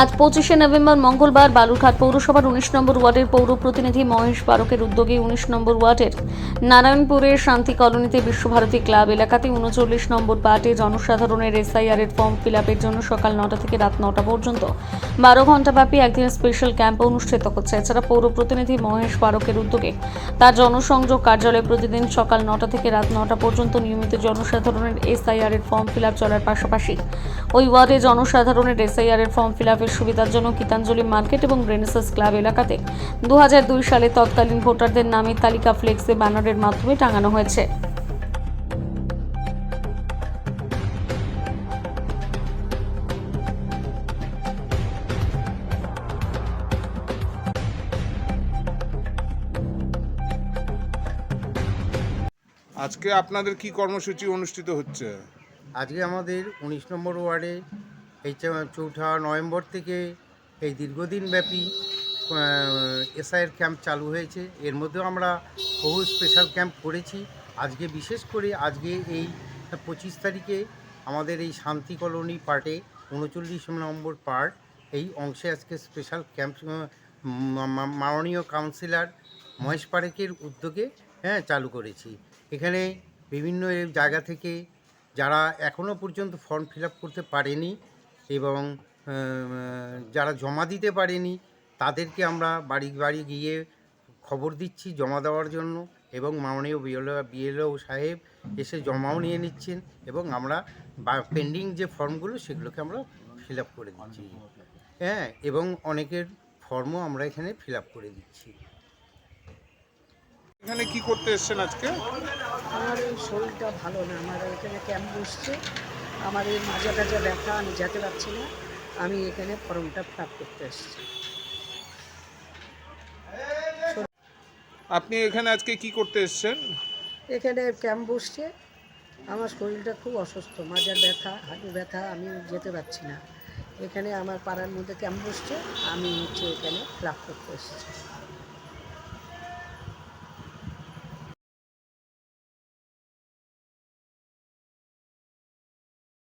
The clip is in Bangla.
আজ পঁচিশে নভেম্বর মঙ্গলবার বালুরঘাট পৌরসভার উনিশ নম্বর ওয়ার্ডের পৌর প্রতিনিধি মহেশ বারকের উদ্যোগে উনিশ নম্বর ওয়ার্ডের নারায়ণপুরের শান্তি কলোনিতে বিশ্বভারতী ক্লাব এলাকাতে উনচল্লিশ নম্বর পার্টে জনসাধারণের এসআইআর এর ফর্ম ফিল আপের জন্য সকাল নটা থেকে রাত নটা পর্যন্ত। বারো ঘণ্টাব্যাপী একদিন স্পেশাল ক্যাম্প অনুষ্ঠিত হচ্ছে। এছাড়া পৌর প্রতিনিধি মহেশ বারকের উদ্যোগে তার জনসংযোগ কার্যালয়ে প্রতিদিন সকাল নটা থেকে রাত নটা পর্যন্ত নিয়মিত জনসাধারণের এসআইআর এর ফর্ম ফিল আপ চলার পাশাপাশি ওই ওয়ার্ডে জনসাধারণের এসআইআর এর ফর্ম ফিল আপের সুবিধার জন্য গীতাঞ্জলি মার্কেট এবং রেনেসাস ক্লাব এলাকাতে দু হাজার দুই সালে তৎকালীন ভোটারদের নামের তালিকা ফ্লেক্সে ব্যানারের মাধ্যমে টাঙানো হয়েছে। আজকে আপনাদের কি কর্মসূচি অনুষ্ঠিত হচ্ছে? আজকে আমাদের উনিশ নম্বর ওয়ার্ডে এই চৌঠা নভেম্বর থেকে এই দীর্ঘদিন ব্যাপী এসআইয়ের ক্যাম্প চালু হয়েছে। এর মধ্যেও আমরা বহু স্পেশাল ক্যাম্প করেছি। আজকে বিশেষ করে আজকে এই পঁচিশ তারিখে আমাদের এই শান্তি কলোনি পার্টে উনচল্লিশ নম্বর পার্ট এই অংশে আজকে স্পেশাল ক্যাম্প মাননীয় কাউন্সিলর মহেশ পারেকের উদ্যোগে হ্যাঁ চালু করেছি। এখানে বিভিন্ন জায়গা থেকে যারা এখনও পর্যন্ত ফর্ম ফিল করতে পারেনি এবং যারা জমা দিতে পারেনি তাদেরকে আমরা বাড়ি বাড়ি গিয়ে খবর দিচ্ছি জমা দেওয়ার জন্য এবং মাননীয় বিএলও বিএলও সাহেব এসে জমাও নিয়ে নিচ্ছেন এবং আমরা বা পেন্ডিং যে ফর্মগুলো সেগুলোকে আমরা ফিল আপ করে দিচ্ছি। হ্যাঁ এবং অনেকের ফর্মও আমরা এখানে ফিল আপ করে দিচ্ছি। এখানে কি করতে এসেছেন আজকে? আমার এই শরীরটা ভালো না আমার এখানে ক্যাম্প বসছে। আমার এই মাজা টাজা ব্যথা আমি যেতে পারছি না। আমি এখানে ফর্মটা ফিল করতে এসেছি। আপনি এখানে আজকে কি করতে এসেছেন? এখানে ক্যাম্প বসছে। আমার শরীরটা খুব অসুস্থ মাজার ব্যথা হাঁটু ব্যথা আমি যেতে পারছি না। এখানে আমার পাড়ার মধ্যে ক্যাম্প বসছে। আমি হচ্ছে এখানে ফিল করতে এসেছি।